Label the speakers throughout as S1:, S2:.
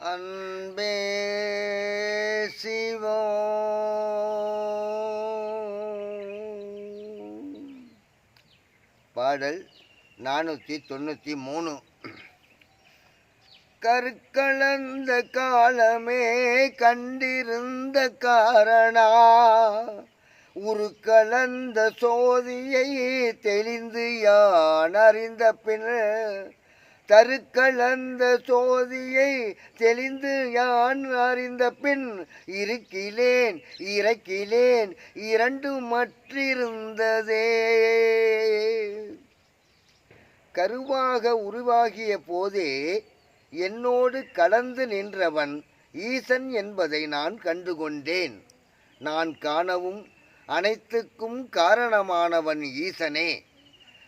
S1: அன்பே சிவோ. பாடல் நானூற்றி தொண்ணூற்றி மூணு. கற்கலந்த காலமே கண்டிருந்த காரணா. உருக்கலந்த சோதியை தெளிந்து யான் அறிந்த பின் தருக்களந்த சோதியை தெளிந்து யான் அறிந்த பின் இருக்கிலேன் இறக்கிலேன் இரண்டு மற்றிருந்ததே. கருவாக உருவாகிய போதே என்னோடு கலந்து நின்றவன் ஈசன் என்பதை நான் கண்டுகொண்டேன். நான் காணவும் அனைத்துக்கும் காரணமானவன் ஈசனே.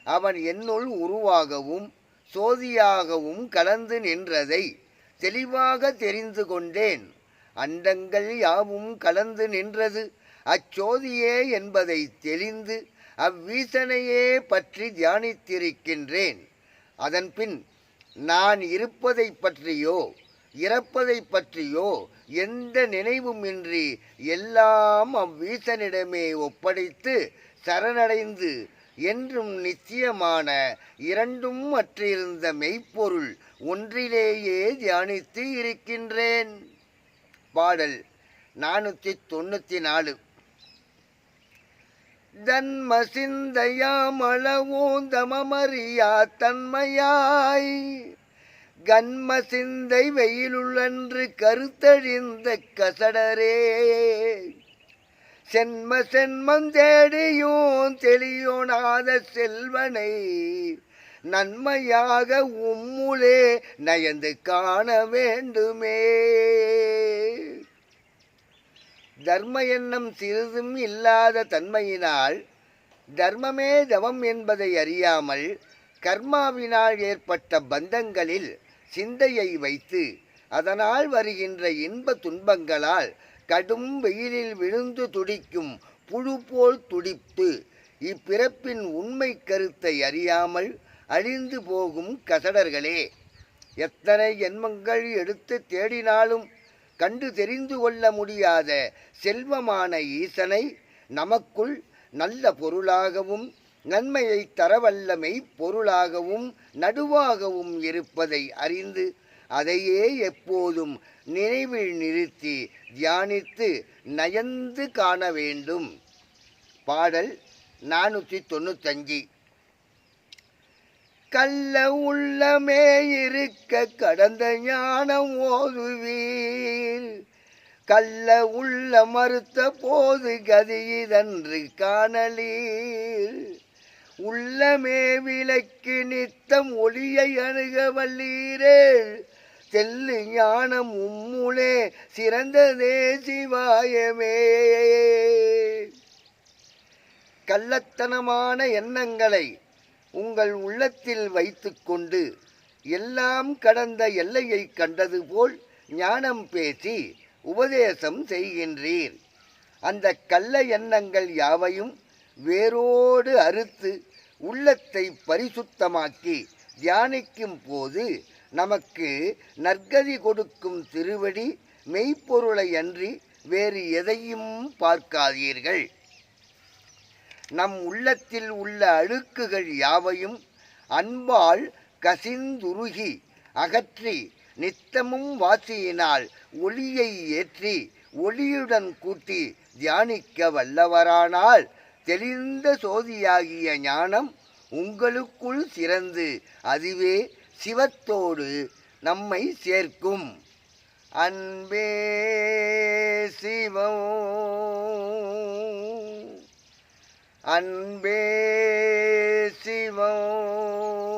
S1: அவன் என்னுள் உருவாகவும் சோதியாகவும் கலந்து நின்றதை தெளிவாக தெரிந்து கொண்டேன். அண்டங்கள் யாவும் கலந்து நின்றது. அச்சோதியே என்பதை தெளிந்து அவ்வீசனையே பற்றி தியானித்திருக்கின்றேன். அதன்பின் நான் இருப்பதைப் பற்றியோ இறப்பதைப் பற்றியோ எந்த நினைவுமின்றி எல்லாம் அவ்வீசனிடமே ஒப்படைத்து சரணடைந்து என்றும் நிச்சயமான இரண்டும் மற்றிருந்த மெய்ப்பொருள் ஒன்றிலேயே தியானித்து இருக்கின்றேன். பாடல் நானூற்றி தொண்ணூற்றி நாலு தன்ம சிந்தையாமளவோந்தமறியா தன்மையாய் கன்ம சிந்தை வெயிலுள்ளன்று கருத்தழிந்த கசடரே. சென்ம சென்மம் தேடியும் தெளியோனாத செல்வனை நன்மையாக உம்முளே நயந்து காண வேண்டுமே. தர்ம எண்ணம் சிறிதும் இல்லாத தன்மையினால் தர்மமே தவம் என்பதை அறியாமல் கர்மாவினால் ஏற்பட்ட பந்தங்களில் சிந்தையை வைத்து அதனால் வருகின்ற இன்ப துன்பங்களால் கடும் வெயிலில் விழுந்து துடிக்கும் புழு போல் துடித்து இப்பிறப்பின் உண்மை கருத்தை அறியாமல் அழிந்து போகும் கசடர்களே எத்தனை ஜென்மங்கள் எடுத்து தேடினாலும் கண்டு தெரிந்து கொள்ள முடியாத செல்வமான ஈசனை நமக்குள் நல்ல பொருளாகவும் நன்மையை தரவல்லமை பொருளாகவும் நடுவாகவும் இருப்பதை அறிந்து அதையே எப்போதும் நினைவில் நிறுத்தி தியானித்து நயந்து காண வேண்டும். பாடல் நானூற்றி தொண்ணூத்தஞ்சு கல்ல உள்ளமே இருக்க கடந்த ஞானம் ஓதுவீர். கல்ல உள்ள மறுத்த போது கதியிதன்று காணலீர். உள்ளமே விளக்கு நித்தம் ஒளியை அணுக வல்லீரே. செல்லு ஞானம் உம்முளே சிறந்ததே சிவாயமே. கள்ளத்தனமான எண்ணங்களை உங்கள் உள்ளத்தில் வைத்துக்கொண்டு எல்லாம் கடந்த எல்லையை கண்டது போல் ஞானம் பேசி உபதேசம் செய்கின்றீர். அந்த கள்ள எண்ணங்கள் யாவையும் வேரோடு அறுத்து உள்ளத்தை பரிசுத்தமாக்கி தியானிக்கும் போது நமக்கு நற்கதி கொடுக்கும் திருவடி மெய்ப்பொருளை அன்றி வேறு எதையும் பார்க்காதீர்கள். நம் உள்ளத்தில் உள்ள அழுக்குகள் யாவையும் அன்பால் கசிந்துருகி அகற்றி நித்தமும் வாசியினால் ஒளியை ஏற்றி ஒளியுடன் கூட்டி தியானிக்க வல்லவரானால் தெளிந்த சோதியாகிய ஞானம் உங்களுக்குள் சிறந்து அதுவே சிவத்தோடு நம்மை சேர்க்கும். அன்பே சிவம். அன்பே சிவம்.